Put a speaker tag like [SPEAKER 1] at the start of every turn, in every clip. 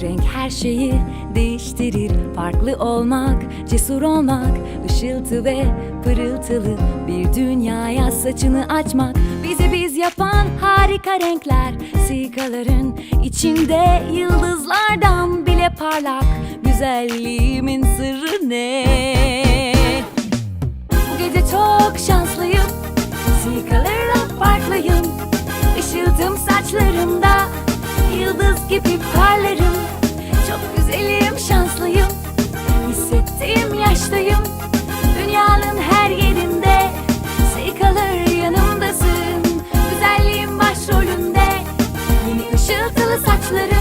[SPEAKER 1] Renk her şeyi değiştirir. Farklı olmak, cesur olmak ışıltı ve pırıltılı Bir dünyaya saçını açmak. Bizi biz yapan harika renkler. Sikaların içinde yıldızlardan bile parlak. Güzelliğimin sırrı ne? Bu gece çok şanslıyım. Sikalarla farklıyım. Işıltım saçlarımda Yıldız gibi parlarım. Çok güzelim şanslıyım. Hissettiğim yaştayım Dünyanın her yerinde Sikalar yanımdasın. Güzelliğim başrolünde Yeni ışıltılı saçlarım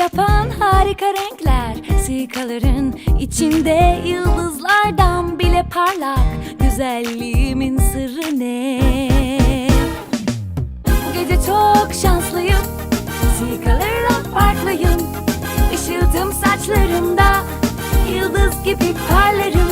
[SPEAKER 1] yapan harika renkler. Sikaların içinde yıldızlardan bile parlak. Güzelliğimin sırrı ne? Bu gece çok şanslıyım. Sikalarla farklıyım. Işıltım saçlarımda Yıldız gibi parlarım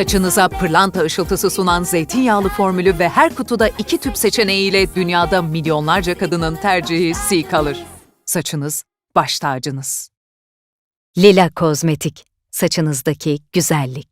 [SPEAKER 2] Saçınıza pırlanta ışıltısı sunan zeytinyağlı formülü ve her kutuda iki tüp seçeneğiyle dünyada milyonlarca kadının tercihi C kalır. Saçınız baş tacınız.
[SPEAKER 3] Lila Kozmetik, saçınızdaki güzellik.